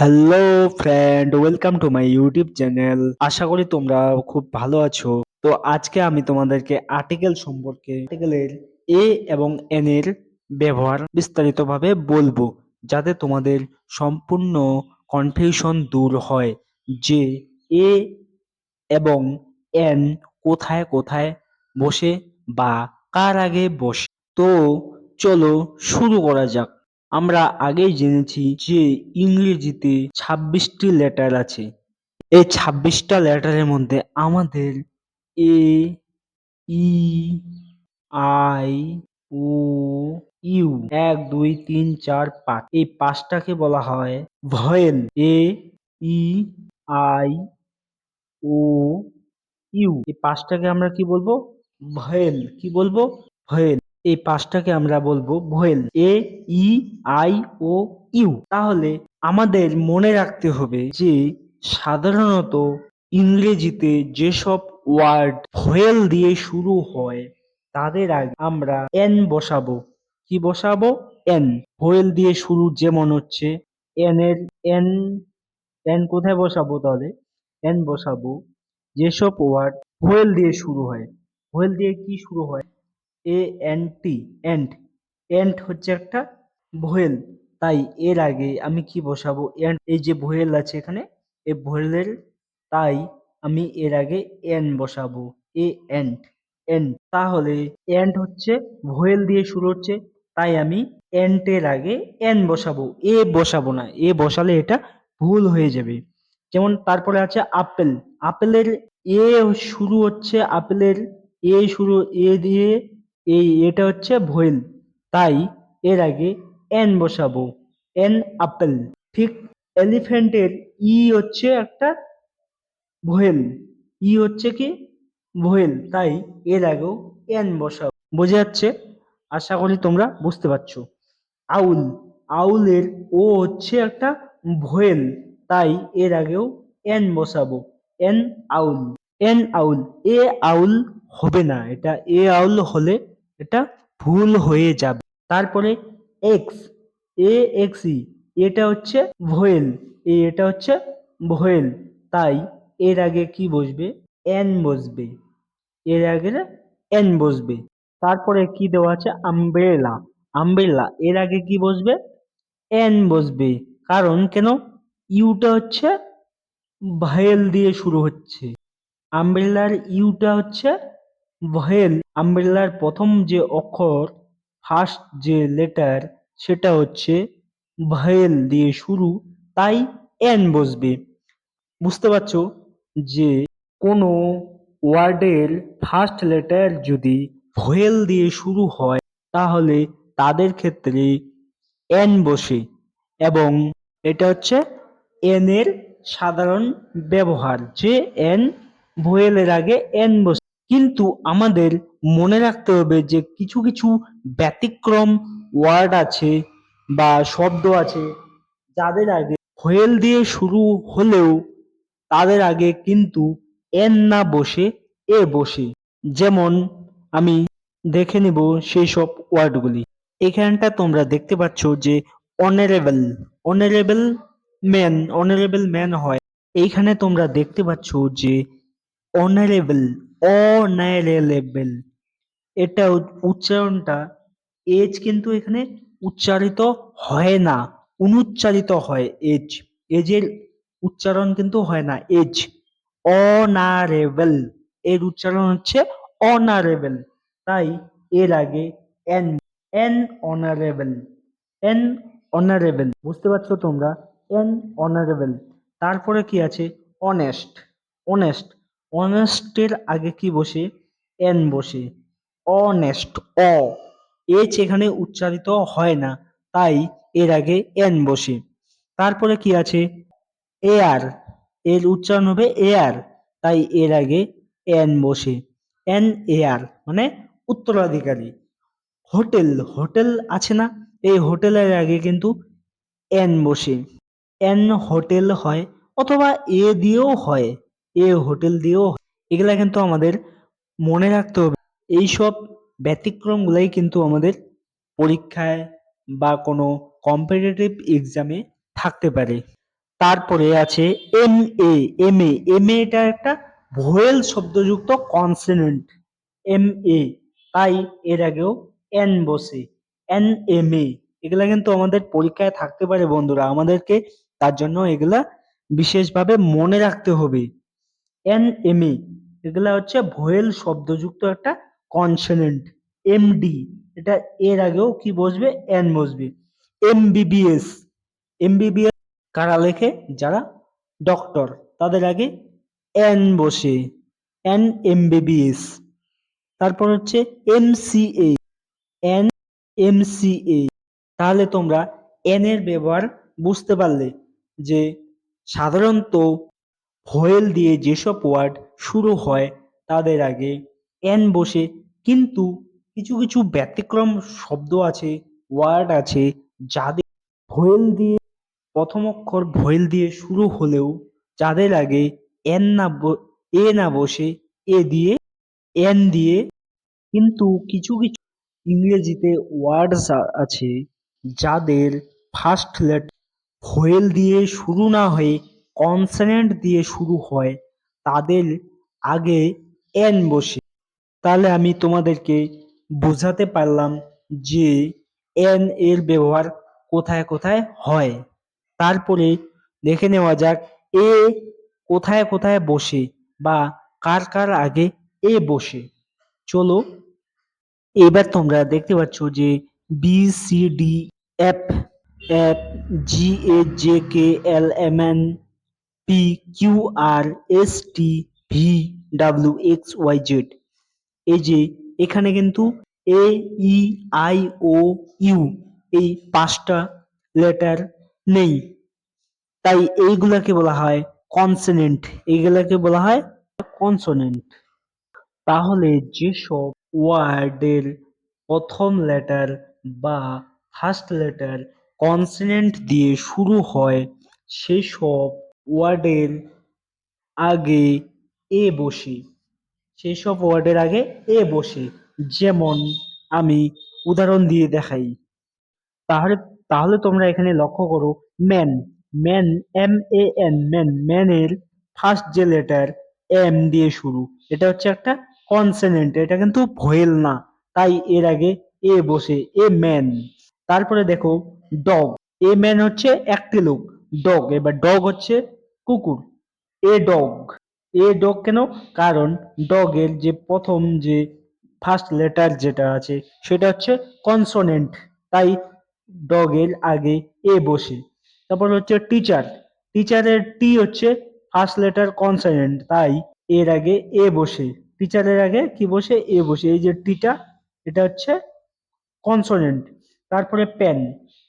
Hello friend welcome to my YouTube channel আশা করি তোমরা খুব ভালো আছো। তো আজকে আমি তোমাদেরকে আর্টিকেল সম্পর্কে আর্টিকেলের এ এবং এন এর ব্যবহার বিস্তারিতভাবে বলব, যাতে তোমাদের সম্পূর্ণ কনফিউশন দূর হয় যে এ এবং এন কোথায় কোথায় বসে বা কার আগে বসে। তো চলো শুরু করা যাক। আমরা আগেই জেনেছি যে ইংরেজিতে ছাব্বিশটি লেটার আছে। এই ছাব্বিশটা লেটারের মধ্যে আমাদের এ ই আই ও ইউ এক, দুই, তিন, চার, পাঁচ। এই পাঁচটাকে বলা হয় vowel. A E I O U এই পাঁচটাকে আমরা কি বলব? ভয়েল। কি বলব? ভয়েল। এই পাঁচটাকে আমরা বলব ভোয়েল, এ, ই, আই, ও, ইউ। তাহলে আমাদের মনে রাখতে হবে যে সাধারণত ইংরেজিতে যেসব ওয়ার্ড ভোয়েল দিয়ে শুরু হয়, তাদের আগে আমরা এন বসাবো। কি বসাবো? এন। ভোয়েল দিয়ে শুরু যেমন হচ্ছে, এন এর এন এন কোথায় বসাবো তাহলে? এন বসাবো যেসব ওয়ার্ড ভোয়েল দিয়ে শুরু হয়। ভোয়েল দিয়ে কি শুরু হয়? A N T end end হচ্ছে একটা ভোয়েল। তাই এর আগে আমি কি বসাবো? এন্ড এই যে ভোয়েল আছে এখানে, এই ভোয়েলের তাই আমি এর আগে এন বসাবো। এ এন্ড এন্ড তাহলে এন্ড হচ্ছে ভোয়েল দিয়ে শুরু হচ্ছে, তাই আমি এন্টের আগে এন বসাবো। এ বসাবো না এ বসালে এটা ভুল হয়ে যাবে। যেমন তারপরে আছে আপেল। আপেলের এ শুরু হচ্ছে, আপেলের এ শুরু এ দিয়ে এই এটা হচ্ছে ভোয়েল তাই এর আগে এন বসাবো, এন আপেল। ঠিক এলিফ্যান্টের ই হচ্ছে একটা ভোয়েল ই হচ্ছে কি? ভোয়েল তাই এর আগেও এন বসাবো। বোঝা যাচ্ছে? আশা করি তোমরা বুঝতে পারছ। আউল। আউলের ও হচ্ছে একটা ভোয়েল তাই এর আগেও এন বসাবো। এন আউল। এন আউল। এ আউল হবে না। এটা এ আউল হলে এটা ভুল হয়ে যাবে। তারপরে এক্স এ এক্স ই এটা হচ্ছে ভোয়েল এ এটা হচ্ছে ভোয়েল। তাই এর আগে কি বসবে? এন বসবে। এর আগে এন বসবে। তারপরে কি দেওয়া আছে? আমব্রেলা আমব্রেলা এর আগে কি বসবে? এন বসবে। কারণ কেন? ইউটা হচ্ছে ভয়েল দিয়ে শুরু হচ্ছে। আমব্রেলার ইউটা হচ্ছে ভয়েল আমব্রেলার প্রথম যে অক্ষর ফার্স্ট যে লেটার সেটা হচ্ছে ভয়েল দিয়ে শুরু, তাই এন বসবে। বুঝতে পারছ যে কোনো ওয়ার্ডের ফার্স্ট লেটার যদি ভয়েল দিয়ে শুরু হয়, তাহলে তাদের ক্ষেত্রে এন বসে এবং এটা হচ্ছে এন এর সাধারণ ব্যবহার। যে এন ভোয়েলের আগে এন বসে কিন্তু আমাদের মনে রাখতে হবে যে কিছু কিছু ব্যতিক্রম ওয়ার্ড আছে বা শব্দ আছে যাদের আগে ভোয়েল দিয়ে শুরু হলেও তাদের আগে কিন্তু এন না বসে, এ বসে। যেমন আমি দেখে নিব সেই সব ওয়ার্ডগুলি এখানটা তোমরা দেখতে পাচ্ছ যে honourable honourable man honourable man হয়। এইখানে তোমরা দেখতে পাচ্ছ যে অনারেবল অনারেবল এটা উচ্চারণটা এজ কিন্তু এখানে উচ্চারিত হয় না, অনুচ্চারিত হয় এজ। এজের উচ্চারণ কিন্তু হয় না, এজ। অনারেবেল, এর উচ্চারণ হচ্ছে অনারেবেল। তাই এর আগে an an honourable an honourable. বুঝতে পারছ তোমরা? An honourable. তারপরে কি আছে? Honest honest. অনেস্টের আগে কি বসে? এন বসে। অনেস্ট, অ। এইচ এখানে উচ্চারিত হয় না, তাই এর আগে এন বসে। তারপরে কি আছে? এয়ার। এর উচ্চারণ হবে এয়ার, তাই এর আগে এন বসে। এন এয়ার মানে উত্তরাধিকারী। হোটেল হোটেল আছে না? এই হোটেলের আগে কিন্তু এন বসে। এন হোটেল হয়, অথবা এ দিয়েও হয়। এ হোটেল দিয়েও এগুলা কিন্তু আমাদের মনে রাখতে হবে। এইসব ব্যতিক্রমগুলাই কিন্তু আমাদের পরীক্ষায় বা কোনো কম্পিটিটিভ এক্সামে থাকতে পারে। তারপরে আছে M a M a M এটা একটা ভোয়েল শব্দযুক্ত কনসোনেন্ট এম এ তাই এর আগেও এন বসে। এন এম এ এগুলা কিন্তু আমাদের পরীক্ষায় থাকতে পারে বন্ধুরা। আমাদেরকে তার জন্য এগুলা বিশেষভাবে মনে রাখতে হবে। এন এম এ এগুলা হচ্ছে ভোয়েল শব্দযুক্ত একটা কনসোনেন্ট এম ডি এটা এর আগেও কি বসবে? এন বসবে। এম বিবিএস এম বিবিএস কারা লেখে? যারা ডক্টর তাদের আগে এন বসে এন এম বিবিএস তারপর হচ্ছে M C A an M C A তাহলে তোমরা এন এর ব্যবহার বুঝতে পারলে যে সাধারণত ভোয়েল দিয়ে যেসব ওয়ার্ড শুরু হয়, তাদের আগে এন বসে। কিন্তু কিছু কিছু ব্যতিক্রম শব্দ আছে ওয়ার্ড আছে, যাদের ভোয়েল দিয়ে, প্রথম অক্ষর ভোয়েল দিয়ে শুরু হলেও যাদের আগে এন না এ না বসে এ দিয়ে এন দিয়ে। কিন্তু কিছু কিছু ইংরেজিতে ওয়ার্ডস আছে, যাদের ফার্স্ট লেটার ভোয়েল দিয়ে শুরু না হয়ে কনসোনেন্ট দিয়ে শুরু হয়, তাদের আগে এন বসে। তাহলে আমি তোমাদেরকে বোঝাতে পারলাম যে এন এর ব্যবহার কোথায় কোথায় হয়। তারপরে দেখে নেওয়া যাক, এ কোথায় কোথায় বসে বা কার কার আগে এ বসে। চলো, এবার তোমরা দেখতে পাচ্ছ যে B C D F F G A J K L M N P Q R S T V W X Y Z এই যে এখানে কিন্তু এ ই আই ও ইউ এই পাঁচটা লেটার নেই। তাই এইগুলাকে বলা হয় কনসোনেন্ট এইগুলাকে বলা হয় কনসোনেন্ট তাহলে যেসব ওয়ার্ডের প্রথম লেটার বা ফার্স্ট লেটার কনসোনেন্ট দিয়ে শুরু হয়, সেসব ওয়ার্ডের আগে এ বসে। সেসব ওয়ার্ডের আগে এ বসে। যেমন আমি উদাহরণ দিয়ে দেখাই। তাহলে তাহলে তোমরা এখানে লক্ষ্য করো, man. Man M A N man, ম্যানের ফার্স্ট যে লেটার এম দিয়ে শুরু। এটা হচ্ছে একটা কনসোনেন্ট এটা কিন্তু ভোয়েল না। তাই এর আগে এ বসে, এ ম্যান। তারপরে দেখো, ডগ। এ ম্যান হচ্ছে একটি লোক। ডগ এবার ডগ হচ্ছে কুকুর। এ ডগ এ ডগ কেন? কারণ ডগের যে প্রথম যে ফার্স্ট লেটার যেটা আছে, সেটা হচ্ছে কনসোনেন্ট তাই ডগের আগে এ বসে। তারপর হচ্ছে টিচার টিচারের টি হচ্ছে ফার্স্ট লেটার কনসোনেন্ট তাই এর আগে এ বসে। টিচারের আগে কি বসে? এ বসে। এই যে টিটা এটা হচ্ছে কনসোনেন্ট তারপরে পেন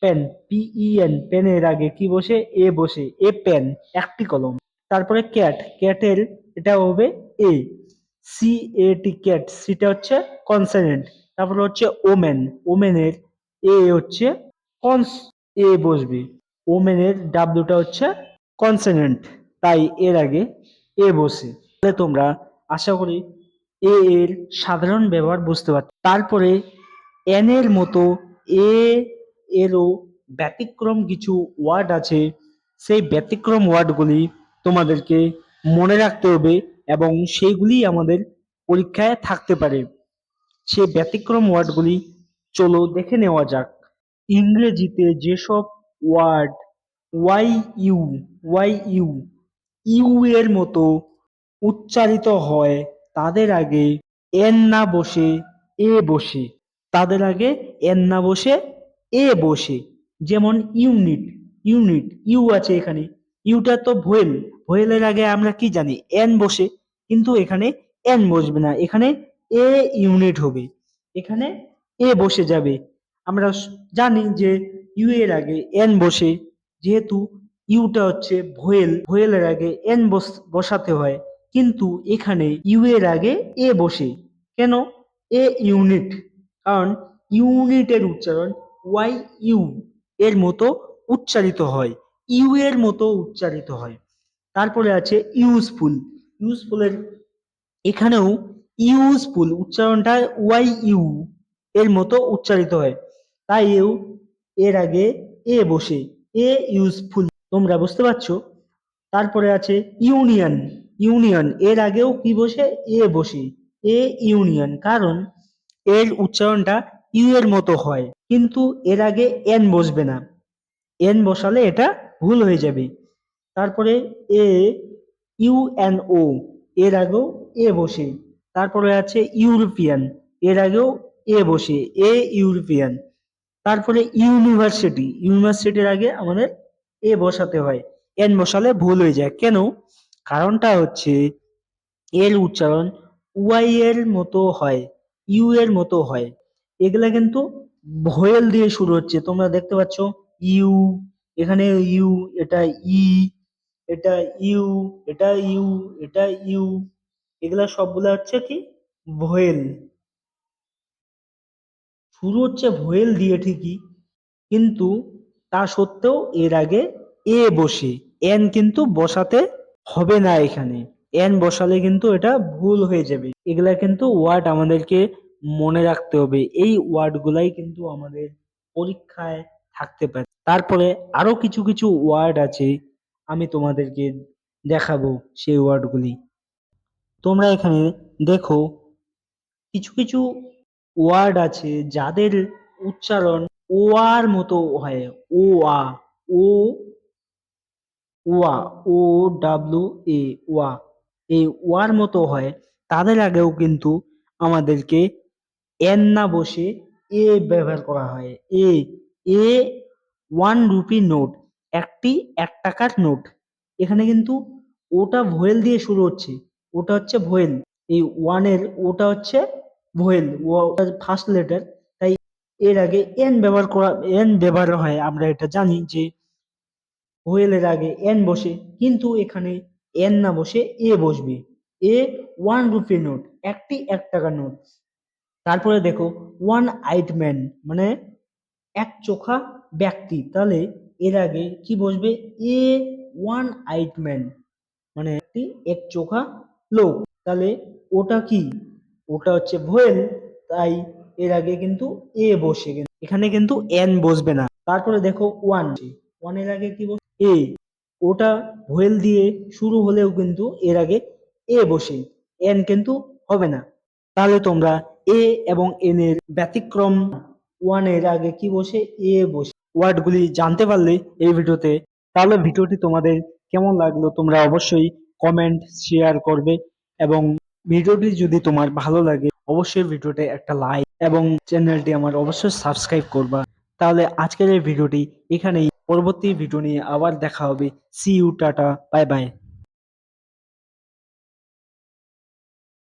পেন পিইএন পেনের আগে কি বসে? এ বসে, এ পেন একটি কলম। তারপরে ক্যাট ক্যাটের এটা হবে A C A T cat সিটা হচ্ছে কনসোনেন্ট তারপরে হচ্ছে ওমেন ওমেনের এ হচ্ছে কনস এ বসবে। ওমেনের ডাব্লিউটা হচ্ছে কনসোনেন্ট তাই এর আগে এ বসে। তাহলে তোমরা আশা করি এ এর সাধারণ ব্যবহার বুঝতে পারছ তারপরে এন এর মতো এ এরও ব্যতিক্রম কিছু ওয়ার্ড আছে। সেই ব্যতিক্রম ওয়ার্ডগুলি তোমাদেরকে মনে রাখতে হবে এবং সেইগুলি আমাদের পরীক্ষায় থাকতে পারে। সেই ব্যতিক্রম ওয়ার্ডগুলি চলো দেখে নেওয়া যাক। ইংরেজিতে যেসব word Y U Y U you এর মতো উচ্চারিত হয়, তাদের আগে এন না বসে এ বসে। তাদের আগে এন না বসে, এ বসে। যেমন ইউনিট ইউনিট, ইউ আছে এখানে। ইউটা তো ভোয়েল। ভোয়েলের আগে আমরা কি জানি? এন বসে। কিন্তু এখানে এন বসবে না। এখানে এ ইউনিট হবে। এখানে এ বসে যাবে। আমরা জানি যে ইউ এর আগে এন বসে। যেহেতু ইউটা হচ্ছে ভোয়েল, ভোয়েলের আগে এন বসাতে হয়। কিন্তু এখানে ইউ এর আগে এ বসে। কেন? A unit. কারণ ইউনিটের উচ্চারণ ওয়াই ইউ এর মতো উচ্চারিত হয়, ইউ এর মতো উচ্চারিত হয়। তারপরে আছে ইউজফুল। ইউজফুলের এখানেও ইউজফুল উচ্চারণটা ওয়াই ইউ এর মতো উচ্চারিত হয়। তাই এও এর আগে এ বসে, এ ইউজফুল, তোমরা বুঝতে পারছ? তারপরে আছে ইউনিয়ন ইউনিয়ন, এর আগেও কি বসে? এ বসে, এ ইউনিয়ন। কারণ এর উচ্চারণটা ইউ এর মতো হয়, কিন্তু এর আগে এন বসবে না। এন বসালে এটা ভুল হয়ে যাবে। তারপরে এ, ইউ এন ও, এর আগেও এ বসে। তারপরে আছে ইউরোপিয়ান, এর আগেও এ বসে, এ ইউরোপিয়ান। তারপরে ইউনিভার্সিটি, ইউনিভার্সিটির আগে আমাদের এ বসাতে হয়। এন বসালে ভুল হয়ে যায়। কেন? কারণটা হচ্ছে এর উচ্চারণ ওয়াই এর মতো হয়। ইউ এর মতো হয়। এগুলা কিন্তু ভোয়েল দিয়ে শুরু হচ্ছে। তোমরা দেখতে পাচ্ছ ইউ এখানে ইউ এটা ই এটা ইউ এটা ইউ এটা ইউ এগুলা সবগুলা হচ্ছে কি? ভোয়েল। শুরু হচ্ছে ভোয়েল দিয়ে ঠিকই, কিন্তু তা সত্ত্বেও এর আগে এ বসে। এন কিন্তু বসাতে হবে না এখানে। এন বসালে কিন্তু এটা ভুল হয়ে যাবে। এগুলা কিন্তু ওয়ার্ড আমাদেরকে মনে রাখতে হবে। এই ওয়ার্ড গুলাই কিন্তু আমাদের পরীক্ষায় থাকতে পারে। তারপরে আরও কিছু কিছু ওয়ার্ড আছে, আমি তোমাদেরকে দেখাবো সেই ওয়ার্ডগুলি তোমরা এখানে দেখো, কিছু কিছু ওয়ার্ড আছে যাদের উচ্চারণ ও আর মতো হয়। ও আ ও, ওয়া, ও, ডাব্লিউ, এ, ওয়া। এই ওয়ার মতো হয়। তাদের আগেও কিন্তু আমাদেরকে এন না বসে এ ব্যবহার করা হয়। A a one rupee note একটি এক টাকার নোট এখানে কিন্তু ওটা ভোয়েল দিয়ে শুরু হচ্ছে। ওটা হচ্ছে ভোয়েল। এই ওয়ানের ওটা হচ্ছে ভোয়েল। ওটা ফার্স্ট লেটার তাই এর আগে এন ব্যবহার করা, এন ব্যবহার হয়। আমরা এটা জানি যে ভোয়েলের আগে এন বসে, কিন্তু এখানে এন না বসে এ বসবে। এ ওয়ান রুপি নোট একটি এক টাকার নোট তারপরে দেখো ওয়ান আইড ম্যান মানে এক চোখা ব্যক্তি। তাহলে এর আগে কি বসবে? এ ওয়ান আইড ম্যান মানে একটি এক চোখা লোক। তাহলে ওটা কি? ওটা হচ্ছে ভোয়েল, তাই এর আগে কিন্তু এ বসে এখানে কিন্তু এন বসবে না। তারপরে দেখো ওয়ান ওয়ানের আগে কি বসে এ। ওটা ভোয়েল দিয়ে শুরু হলেও কিন্তু এর আগে এ বসে। এন কিন্তু হবে না। তাহলে তোমরা এ এবং এন এর ব্যতিক্রম ওয়ানের আগে কি বসে? এ বসে। ওয়ার্ডগুলি জানতে পারলে এই ভিডিওতে। তাহলে ভিডিওটি তোমাদের কেমন লাগল তোমরা অবশ্যই কমেন্ট শেয়ার করবে। এবং ভিডিওটি যদি তোমার ভালো লাগে, অবশ্যই ভিডিওতে একটা লাইক এবং চ্যানেলটি আমার অবশ্যই সাবস্ক্রাইব করবা। তাহলে আজকের এই ভিডিওটি এখানেই। পরবর্তী ভিডিও নিয়ে আবার দেখা হবে। See you tata bye bye